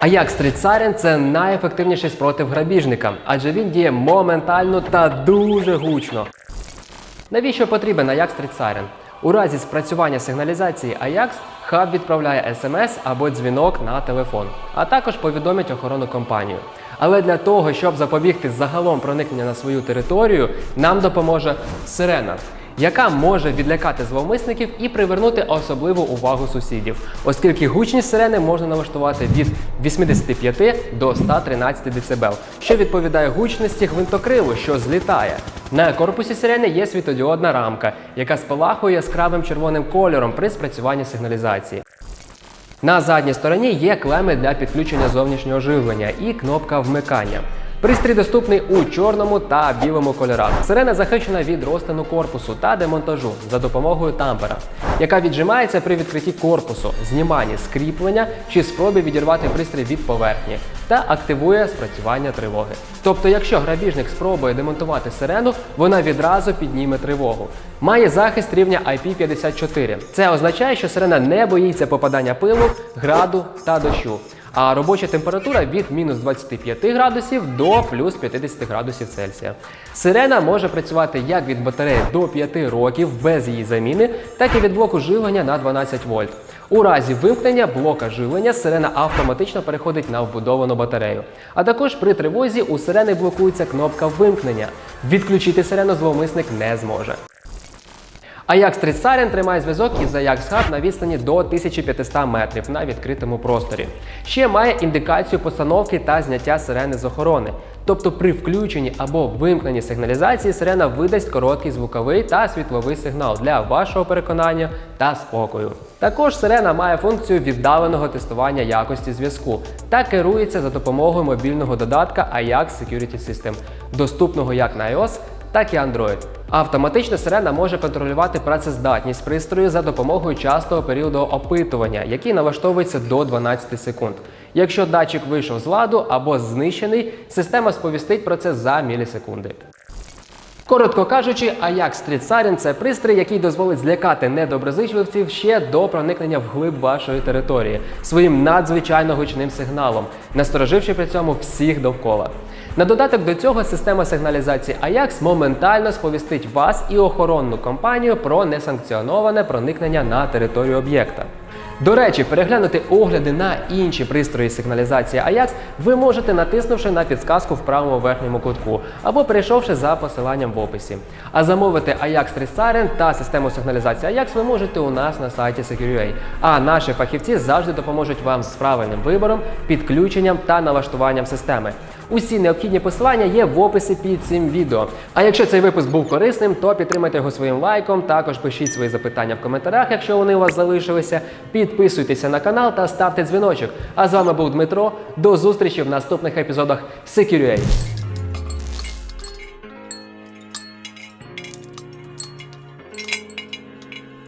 Ajax Street Siren – це найефективніший спротив грабіжника, адже він діє моментально та дуже гучно. Навіщо потрібен Ajax Street У разі спрацювання сигналізації Ajax хаб відправляє смс або дзвінок на телефон, а також повідомить охоронну компанію. Але для того, щоб запобігти загалом проникнення на свою територію, нам допоможе сирена, яка може відлякати зловмисників і привернути особливу увагу сусідів, оскільки гучність сирени можна налаштувати від 85 до 113 дБ, що відповідає гучності гвинтокрилу, що злітає. На корпусі сирени є світодіодна рамка, яка спалахує яскравим червоним кольором при спрацюванні сигналізації. На задній стороні є клеми для підключення зовнішнього живлення і кнопка вмикання. Пристрій доступний у чорному та білому кольорах. Сирена захищена від розтину корпусу та демонтажу за допомогою тампера, яка віджимається при відкритті корпусу, зніманні скріплення чи спробі відірвати пристрій від поверхні та активує спрацювання тривоги. Тобто, якщо грабіжник спробує демонтувати сирену, вона відразу підніме тривогу. Має захист рівня IP54. Це означає, що сирена не боїться попадання пилу, граду та дощу. А робоча температура від мінус 25 градусів до плюс 50 градусів Цельсія. Сирена може працювати як від батареї до 5 років без її заміни, так і від блоку живлення на 12 вольт. У разі вимкнення блока живлення сирена автоматично переходить на вбудовану батарею. А також при тривозі у сирени блокується кнопка вимкнення. Відключити сирену зловмисник не зможе. Street Siren тримає зв'язок із Ajax Hub на відстані до 1500 метрів на відкритому просторі. Ще має індикацію постановки та зняття сирени з охорони. Тобто при включенні або вимкненні сигналізації сирена видасть короткий звуковий та світловий сигнал для вашого переконання та спокою. Також сирена має функцію віддаленого тестування якості зв'язку та керується за допомогою мобільного додатка Ajax Security System, доступного як на iOS, так і Android. Автоматична сирена може контролювати працездатність пристрою за допомогою частого періоду опитування, який налаштовується до 12 секунд. Якщо датчик вийшов з ладу або знищений, система сповістить про це за мілісекунди. Коротко кажучи, Ajax Street Siren – це пристрій, який дозволить злякати недоброзичливців ще до проникнення вглиб вашої території своїм надзвичайно гучним сигналом, настороживши при цьому всіх довкола. На додаток до цього система сигналізації Ajax моментально сповістить вас і охоронну компанію про несанкціоноване проникнення на територію об'єкта. До речі, переглянути огляди на інші пристрої сигналізації Ajax ви можете натиснувши на підсказку в правому верхньому кутку або перейшовши за посиланням в описі. А замовити Ajax Street Siren та систему сигналізації Ajax ви можете у нас на сайті Secure.ua. А наші фахівці завжди допоможуть вам з правильним вибором, підключенням та налаштуванням системи. Усі необхідні посилання є в описі під цим відео. А якщо цей випуск був корисним, то підтримайте його своїм лайком. Також пишіть свої запитання в коментарях, якщо вони у вас залишилися. Підписуйтеся на канал та ставте дзвіночок. А з вами був Дмитро. До зустрічі в наступних епізодах Secure.ua.